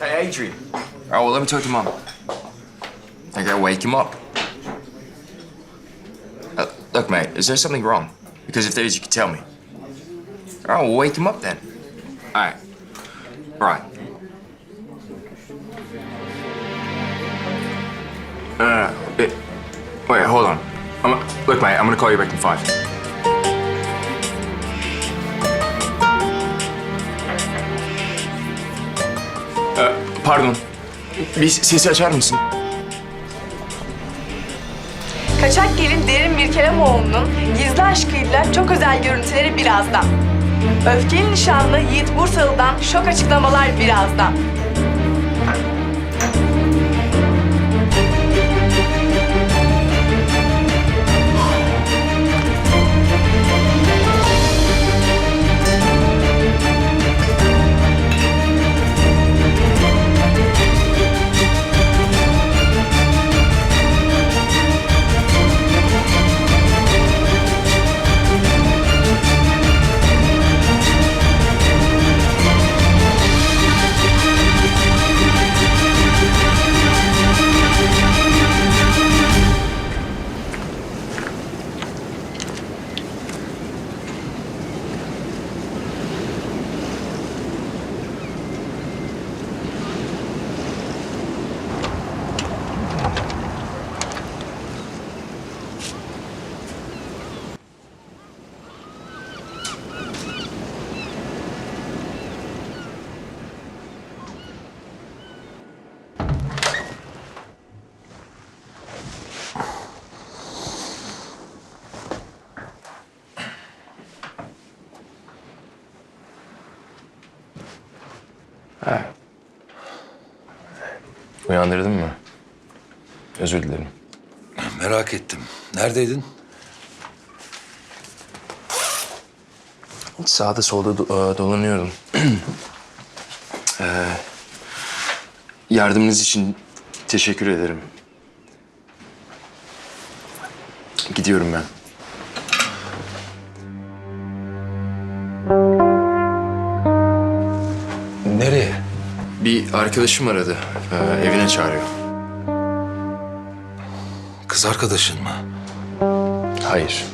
Hey, Adrian. All right, well, let me talk to Mom. I gotta wake him up. Uh, look, mate, is there something wrong? Because if there is, you can tell me. All right, well, wake him up then. All right. All right. Uh, it, wait, hold on. I'm, look, mate, I'm gonna call you back in five. Pardon. Bir sesi açar mısın? Kaçak gelin Derin Mirkelemoğlu'nun gizli aşkıyla çok özel görüntüleri birazdan. Öfkeli nişanlı Yiğit Bursalı'dan şok açıklamalar birazdan. Uyandırdın mı? Özür dilerim. Merak ettim. Neredeydin? Sağda solda do- e, dolanıyorum. Ee, yardımınız için teşekkür ederim. Gidiyorum ben. Bir arkadaşım aradı. Ee, evine çağırıyor. Kız arkadaşın mı? Hayır.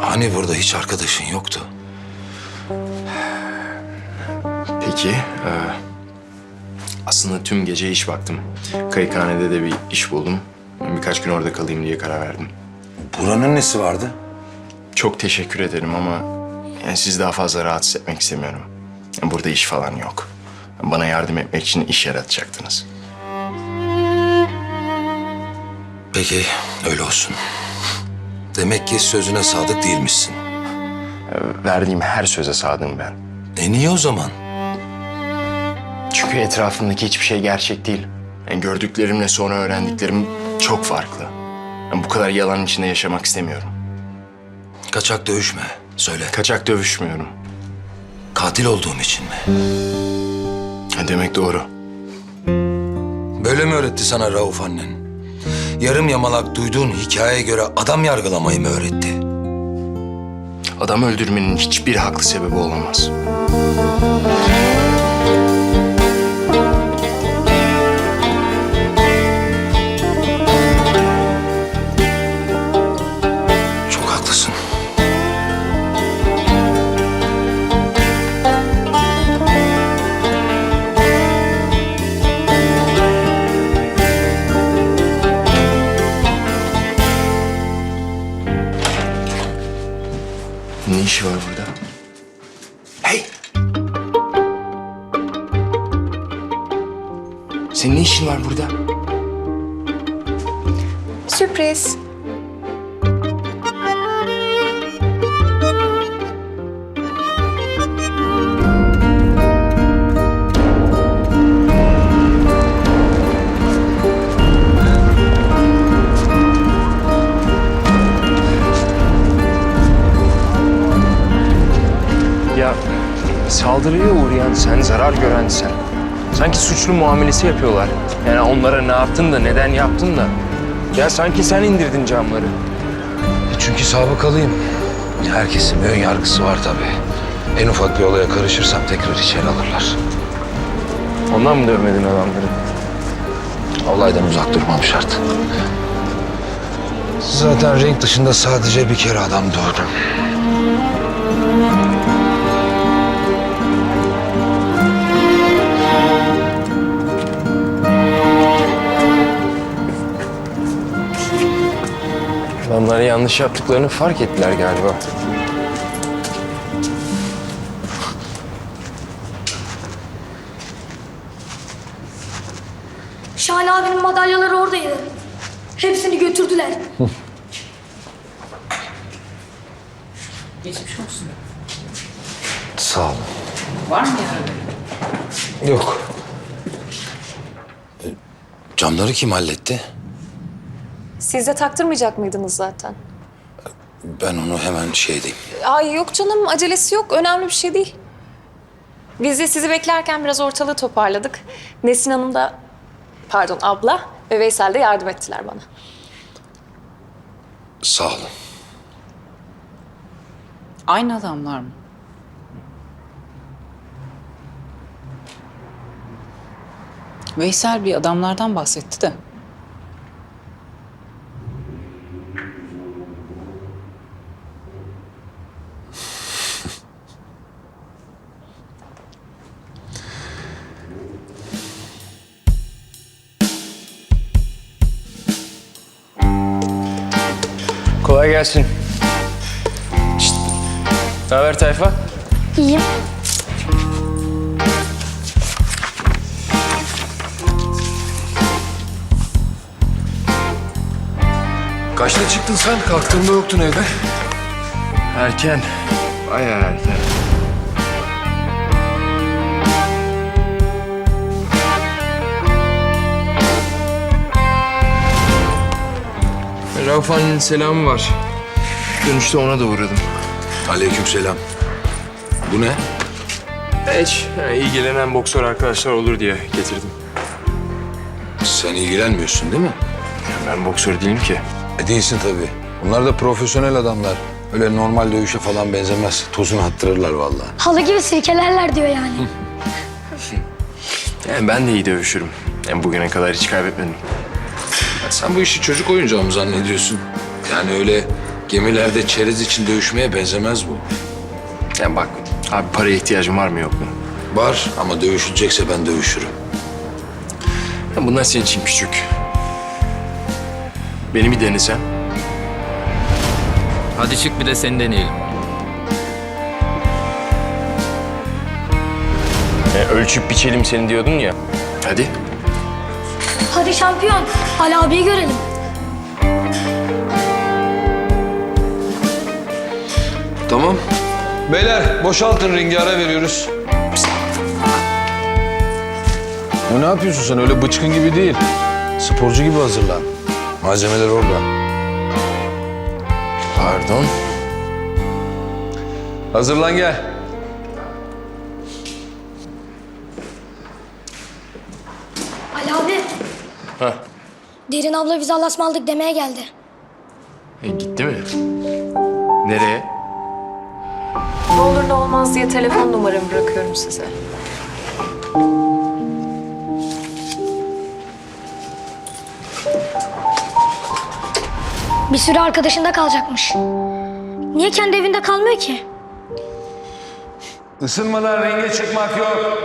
Hani burada hiç arkadaşın yoktu? Peki. ee, aslında tüm gece iş baktım. Kayıkhanede de bir iş buldum. Birkaç gün orada kalayım diye karar verdim. Buranın nesi vardı? Çok teşekkür ederim ama yani sizi daha fazla rahatsız etmek istemiyorum. Burada iş falan yok. Bana yardım etmek için iş yaratacaktınız. Peki, öyle olsun. Demek ki sözüne sadık değilmişsin. Verdiğim her söze sadığım ben. E niye o zaman? Çünkü etrafımdaki hiçbir şey gerçek değil. Yani gördüklerimle sonra öğrendiklerim çok farklı. Yani bu kadar yalan içinde yaşamak istemiyorum. Kaçak dövüşme. Söyle. Kaçak dövüşmüyorum. Katil olduğum için mi? Demek doğru. Böyle mi öğretti sana Rauf annen? Yarım yamalak duyduğun hikayeye göre adam yargılamayı mı öğretti? Adam öldürmenin hiçbir haklı sebebi olamaz. İşi var burada? Hey! Senin ne işin var burada? Sürpriz. Saldırıya uğrayan sen, zarar gören sen. Sanki suçlu muamelesi yapıyorlar. Yani onlara ne yaptın da, neden yaptın da. Ya sanki sen indirdin camları. E Çünkü sabıkalıyım. Herkesin ön yargısı var tabii. En ufak bir olaya karışırsam tekrar içeri alırlar. Ondan mı dövmedin adamları? Olaydan uzak durmam şart. Zaten renk dışında sadece bir kere adam dövdüm. Adamlar yanlış yaptıklarını fark ettiler galiba. Şahin abinin madalyaları oradaydı. Hepsini götürdüler. Geçmiş olsun. Sağ ol. Var mı yaralı? Yok. E, Camları kim halletti? Siz de taktırmayacak mıydınız zaten? Ben onu hemen şeydeyim. Ay yok canım acelesi yok. Önemli bir şey değil. Biz de sizi beklerken biraz ortalığı toparladık. Nesin Hanım da, pardon abla ve Veysel de yardım ettiler bana. Sağ olun. Aynı adamlar mı? Veysel bir adamlardan bahsetti de. Kolay gelsin. Şşt. Ne haber tayfa? İyiyim. Kaçta çıktın sen? Kalktığımda yoktun evde. Erken. Bayağı erken. Rauf annenin selamı var. Dönüşte ona da uğradım. Aleykümselam. Bu ne? Hiç. Yani ilgilenen boksör arkadaşlar olur diye getirdim. Sen ilgilenmiyorsun değil mi? Ben boksör değilim ki. E değilsin tabii. Bunlar da profesyonel adamlar. Öyle normal dövüşe falan benzemez. Tozunu attırırlar vallahi. Halı gibi silkelerler diyor yani. Yani ben de iyi dövüşürüm. Yani bugüne kadar hiç kaybetmedim. Sen bu işi çocuk oyuncağı mı zannediyorsun? Yani öyle gemilerde çerez için dövüşmeye benzemez bu. Yani bak abi paraya ihtiyacım var mı yok mu? Var ama dövüşülecekse ben dövüşürüm. Ya bunlar senin için küçük. Beni bir denesen. Hadi çık bir de seni deneyelim. E, ölçüp biçelim seni diyordun ya. Hadi. Hadi şampiyon. Ali abiyi görelim. Tamam. Beyler boşaltın ringi ara veriyoruz. Ne, ne yapıyorsun sen? Öyle bıçkın gibi değil. Sporcu gibi hazırlan. Malzemeler orada. Pardon. Hazırlan gel. Derin abla bize Allah'a aldık demeye geldi. E, gitti mi? Nereye? Ne olur ne olmaz diye telefon numaramı bırakıyorum size. Bir süre arkadaşında kalacakmış. Niye kendi evinde kalmıyor ki? Isınmadan renge çıkmak yok.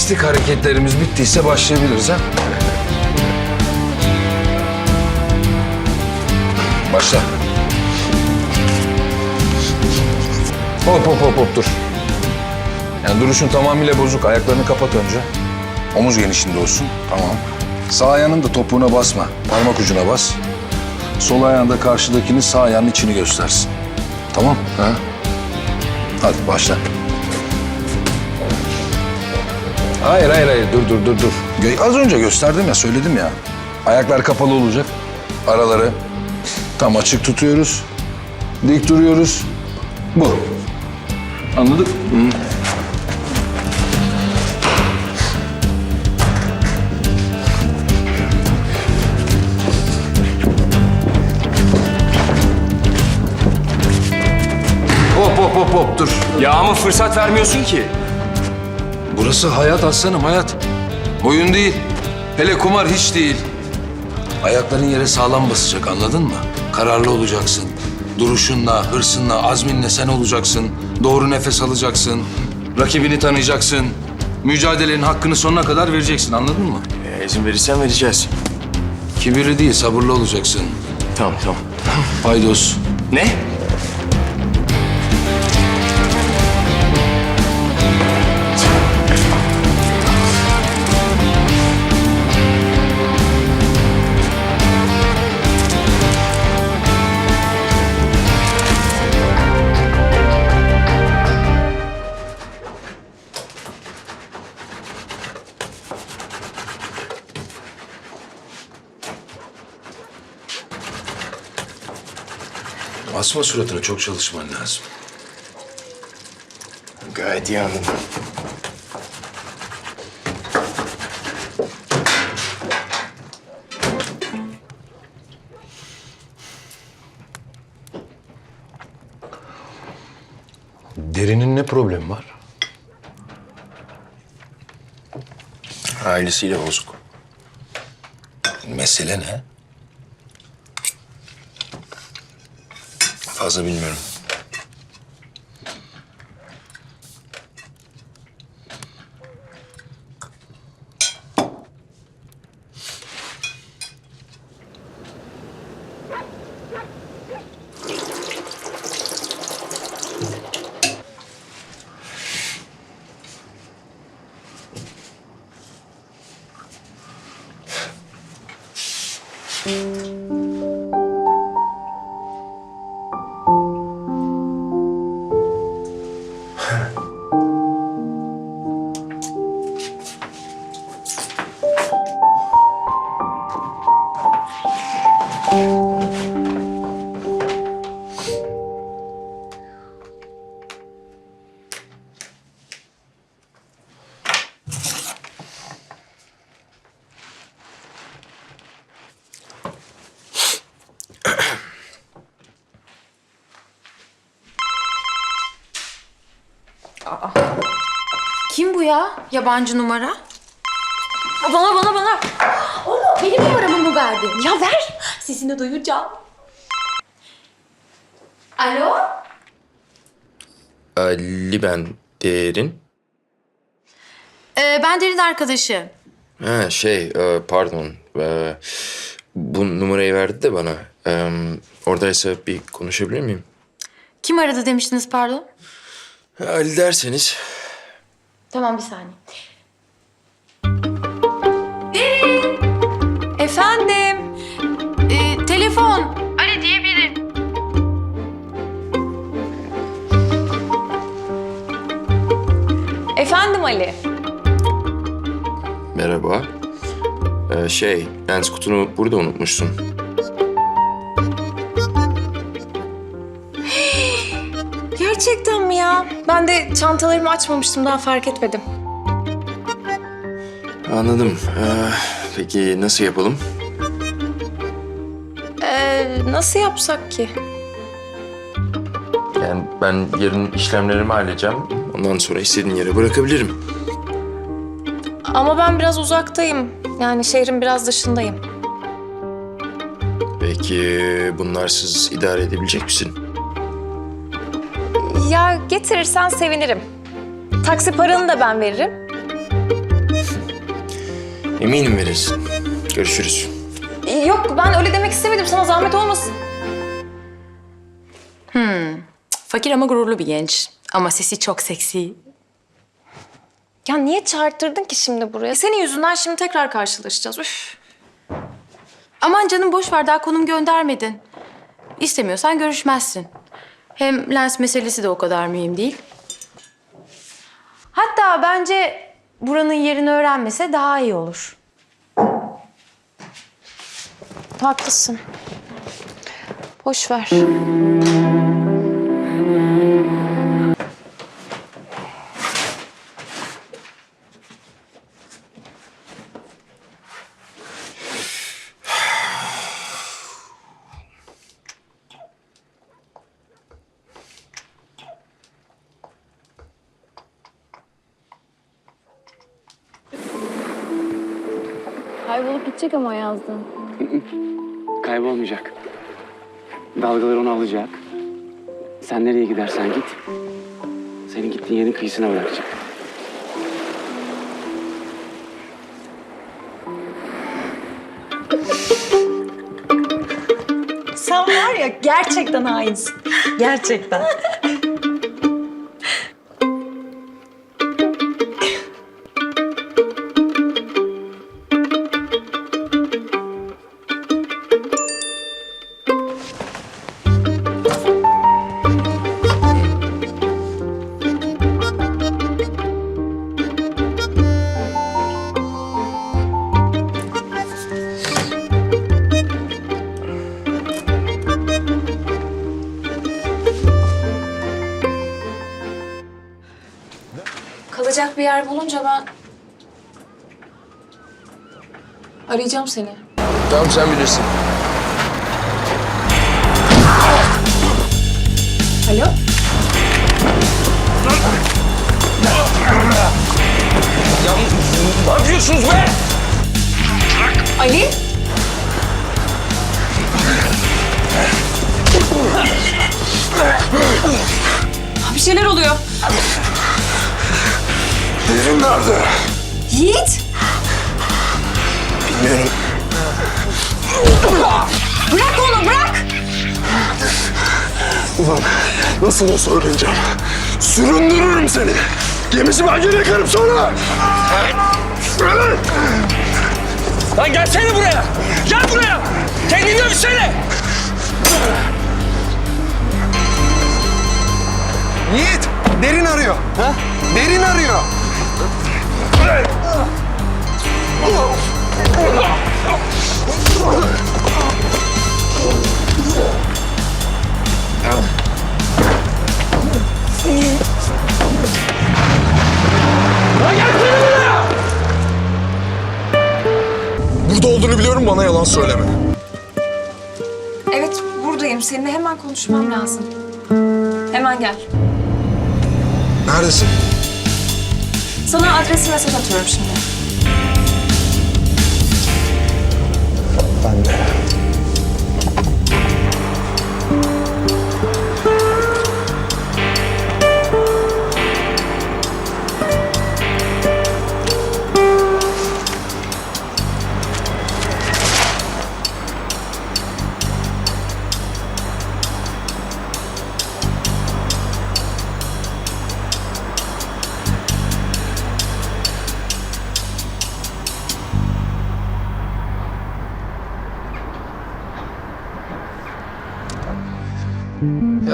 Artistik hareketlerimiz bittiyse başlayabiliriz ha. Başla. Hop hop hop hop dur. Yani duruşun tamamıyla bozuk. Ayaklarını kapat önce. Omuz genişliğinde olsun. Tamam. Sağ ayağının da topuğuna basma. Parmak ucuna bas. Sol ayağında karşıdakinin sağ ayağının içini göstersin. Tamam. Ha? Hadi başla. Hayır hayır hayır dur dur dur dur. Gö- Az önce gösterdim ya söyledim ya. Ayaklar kapalı olacak. Araları tam açık tutuyoruz. Dik duruyoruz. Bu. Anladık? Hop hop hop hop dur. Ya ama fırsat vermiyorsun ki. Burası hayat aslanım hayat. Oyun değil. Hele kumar hiç değil. Ayakların yere sağlam basacak anladın mı? Kararlı olacaksın. Duruşunla, hırsınla, azminle sen olacaksın. Doğru nefes alacaksın. Rakibini tanıyacaksın. Mücadelenin hakkını sonuna kadar vereceksin anladın mı? E, izin verirsen vereceğiz. Kibirli değil sabırlı olacaksın. Tamam tamam. Paydos. Ne? Asma suratını çok çalışman lazım. Gayet iyi anladım. Derinin ne problemi var? Ailesiyle bozuk. Mesele ne? Fazla bilmiyorum. Yabancı numara. Bana bana bana. Benim numaramı mı verdin? Ya ver. Sesini duyacağım. Alo? Ali ben Derin. Ee, ben Derin arkadaşı. Ha şey e, pardon. E, bu numarayı verdi de bana. E, oradaysa bir konuşabilir miyim? Kim aradı demiştiniz pardon? Ali derseniz. Tamam bir saniye. Efendim. Ee, telefon. Ali diye biri. Efendim Ali. Merhaba. E, şey lens kutunu burada unutmuşsun. Gerçekten mi ya? Ben de çantalarımı açmamıştım daha fark etmedim. Anladım. E, peki nasıl yapalım? Ee, nasıl yapsak ki? Yani ben yarın işlemlerimi halledeceğim. Ondan sonra istediğin yere bırakabilirim. Ama ben biraz uzaktayım. Yani şehrin biraz dışındayım. Peki bunlarsız idare edebilecek misin? Ya getirirsen sevinirim. Taksi paranı da ben veririm. Eminim verirsin. Görüşürüz. Yok ben öyle demek istemedim. Sana zahmet olmasın. Fakir ama gururlu bir genç. Ama sesi çok seksi. Ya niye çağırttırdın ki şimdi buraya? Senin yüzünden şimdi tekrar karşılaşacağız. Üf. Aman canım boş ver daha konum göndermedin. İstemiyorsan görüşmezsin. Hem lens meselesi de o kadar mühim değil. Hatta bence buranın yerini öğrenmese daha iyi olur. Haklısın. Boş ver. Kaybolup gidecek ama yazdın. Kaybolmayacak. Dalgalar onu alacak. Sen nereye gidersen git. Senin gittiğin yerin kıyısına bırakacak. Sen var ya gerçekten hainsin. Gerçekten. Kalacak bir yer bulunca ben... Arayacağım seni. Tamam sen bilirsin. Alo? Ya ne yapıyorsunuz be? Ali? Bir şeyler oluyor. Derin nerede? Yiğit! Bilmiyorum. Bırak onu bırak! Ulan nasıl da söyleyeceğim? Süründürürüm seni. Gemisi ben geri yakarım sonra. Lan gelsene buraya. Gel buraya. Kendini dövsene. Yiğit, derin arıyor. Ha? Derin arıyor. Burada olduğunu biliyorum bana yalan söyleme. Evet buradayım. Seninle hemen konuşmam lazım. Hemen gel. Neredesin? Sana adresi mesaj atıyorum şimdi. Ben de.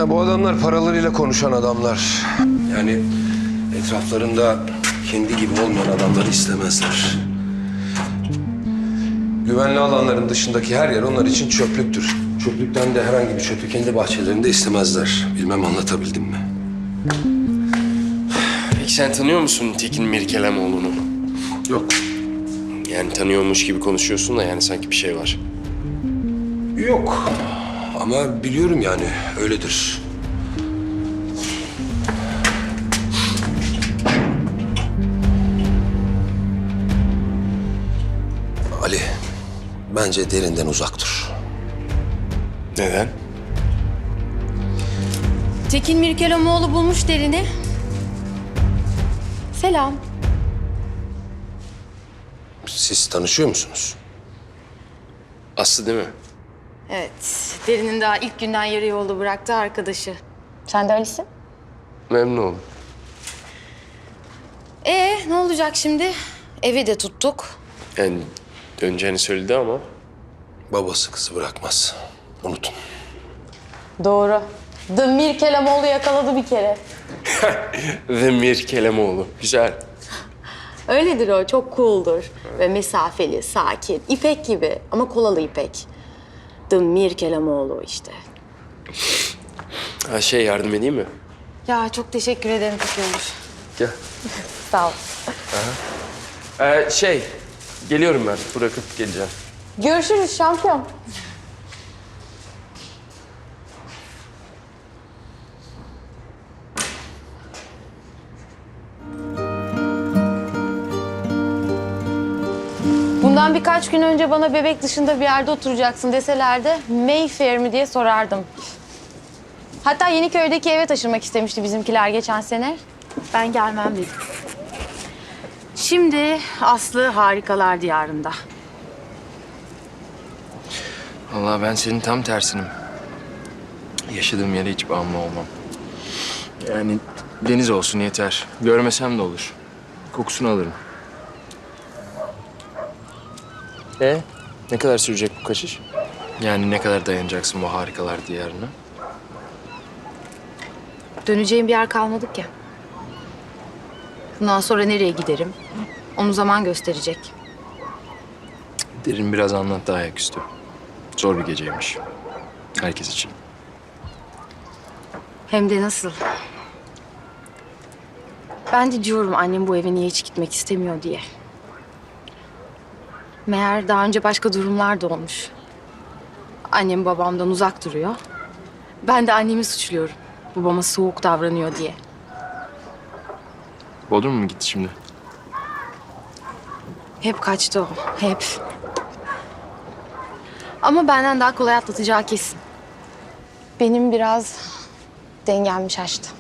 Ya bu adamlar paralarıyla konuşan adamlar. Yani etraflarında kendi gibi olmayan adamları istemezler. Güvenli alanların dışındaki her yer onlar için çöplüktür. Çöplükten de herhangi bir çöpü kendi bahçelerinde istemezler. Bilmem anlatabildim mi? Peki sen tanıyor musun Tekin Mirkelemoğlu'nu? Yok. Yani tanıyormuş gibi konuşuyorsun da yani sanki bir şey var. Yok. Ama biliyorum yani öyledir. Ali, bence derinden uzak dur. Neden? Tekin Mirkelemoğlu bulmuş derini. Selam. Siz tanışıyor musunuz? Aslı değil mi? Evet, derinin daha ilk günden yarı yolda bıraktı arkadaşı. Sen de Ali'sin. Memnun oldum. Ee, ne olacak şimdi? Evi de tuttuk. Yani döneceğini söyledi ama Babası kızı bırakmaz. Unutun. Doğru. The Mirkelemoğlu yakaladı bir kere. ve Mirkelemoğlu. Güzel. Öyledir o, çok cool'dur. Ve mesafeli, sakin, ipek gibi ama kolalı ipek. Dımmir Kelamoğlu işte. Ha şey yardım edeyim mi? Ya çok teşekkür ederim, olur. Gel. Sağ ol. Ee, şey, geliyorum ben. Bırakıp geleceğim. Görüşürüz şampiyon. Bundan birkaç gün önce bana bebek dışında bir yerde oturacaksın deselerdi Mayfair mi diye sorardım. Hatta Yeniköy'deki eve taşınmak istemişti bizimkiler geçen sene. Ben gelmem dedim. Şimdi Aslı harikalar diyarında. Vallahi ben senin tam tersinim. Yaşadığım yere hiç bağımlı olmam. Yani deniz olsun yeter. Görmesem de olur. Kokusunu alırım. E ne kadar sürecek bu kaçış? Yani ne kadar dayanacaksın bu harikalar diyarına? Döneceğim bir yer kalmadı ki. Bundan sonra nereye giderim? Onu zaman gösterecek. Derin biraz anlattı ayaküstü. Zor bir geceymiş. Herkes için. Hem de nasıl? Ben de diyorum annem bu eve niye hiç gitmek istemiyor diye. Meğer daha önce başka durumlar da olmuş. Annem babamdan uzak duruyor. Ben de annemi suçluyorum. Babama soğuk davranıyor diye. Bodrum mu gitti şimdi? Hep kaçtı o, hep. Ama benden daha kolay atlatacağı kesin. Benim biraz dengem şaştı.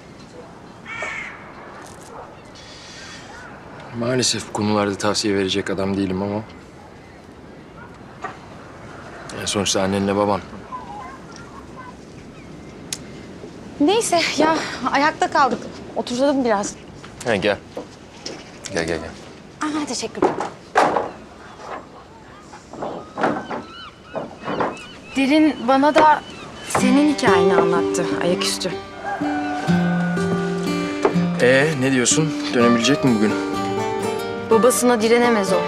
Maalesef bu konularda tavsiye verecek adam değilim ama... Yani sonuçta annenle baban. Neyse ya ayakta kaldık. Oturalım biraz. Ha, gel. Gel gel gel. Aa, teşekkür ederim. Derin bana da senin hikayeni anlattı ayaküstü. Ee ne diyorsun? Dönebilecek mi bugün? Babasına direnemez o.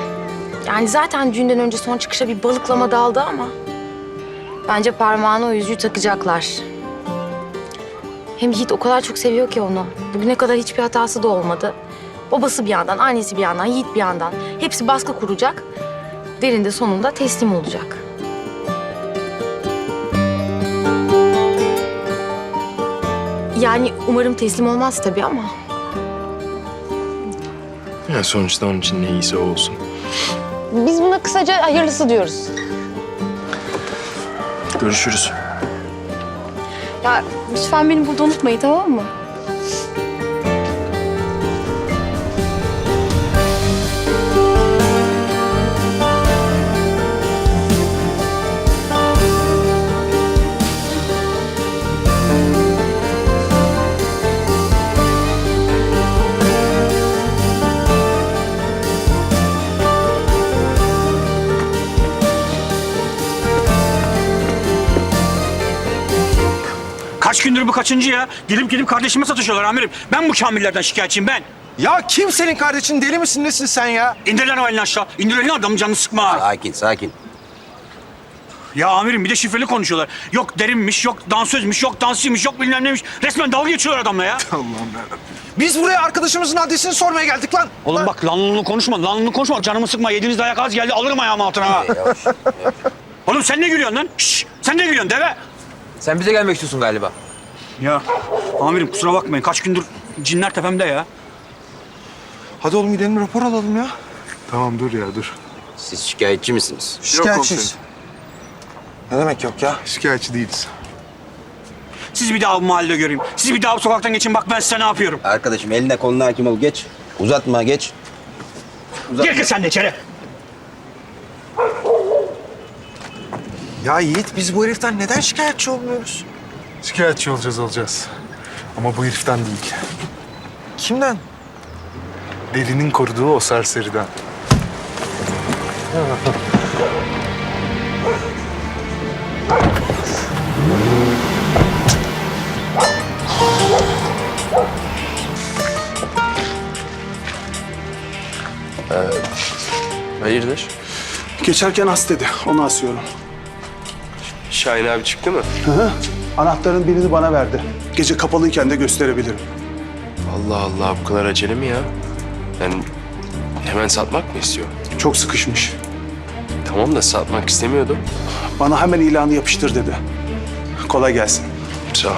Yani zaten düğünden önce son çıkışa bir balıklama daldı ama... Bence parmağına o yüzüğü takacaklar. Hem Yiğit o kadar çok seviyor ki onu. Bugüne kadar hiçbir hatası da olmadı. Babası bir yandan, annesi bir yandan, Yiğit bir yandan. Hepsi baskı kuracak. Derin de sonunda teslim olacak. Yani umarım teslim olmaz tabii ama... Ya sonuçta onun için ne iyisi o olsun. Biz buna kısaca hayırlısı diyoruz. Görüşürüz. Ya lütfen beni burada unutmayın tamam mı? Kaç gündür bu kaçıncı ya? Gelip gelip kardeşime satışıyorlar amirim. Ben bu kamillerden şikayetçiyim ben. Ya kim senin kardeşin? Deli misin nesin sen ya? İndir lan o elini aşağı. İndir elini adamın canını sıkma. Sakin, sakin. Ya amirim bir de şifreli konuşuyorlar. Yok derinmiş, yok dansözmüş, yok dansçıymış, yok bilmem neymiş. Resmen dalga geçiyorlar adamla ya. Biz buraya arkadaşımızın adresini sormaya geldik lan. Oğlum bak lanlını konuşma, lanlını konuşma. Canımı sıkma. Yediğiniz dayak az geldi. Alırım ayağımı altına ha. Oğlum sen ne gülüyorsun lan? Şşş, sen ne gülüyorsun deve? Sen bize gelmek istiyorsun galiba. Ya amirim kusura bakmayın. Kaç gündür cinler tepemde ya. Hadi oğlum gidelim rapor alalım ya. Tamam dur ya dur. Siz şikayetçi misiniz? Şikayetçiyiz. Ne demek yok ya? Şikayetçi değiliz. Siz bir daha bu mahallede göreyim. Siz bir daha bu sokaktan geçin. Bak ben size ne yapıyorum. Arkadaşım eline koluna hakim ol. Geç. Uzatma geç. Gel kız sen de içeri. Ya Yiğit biz bu heriften neden şikayetçi olmuyoruz? Şikayetçi olacağız olacağız. Ama bu heriften değil. Kimden? Delinin koruduğu o serseriden. Hayırdır? Geçerken as dedi. Onu asıyorum. Şahin abi çıktı mı? Hı hı. Anahtarın birini bana verdi. Gece kapalıyken de gösterebilirim. Allah Allah bu kadar acele mi ya? Yani hemen satmak mı istiyor? Çok sıkışmış. Tamam da satmak istemiyordu. Bana hemen ilanı yapıştır dedi. Kolay gelsin. Sağ ol.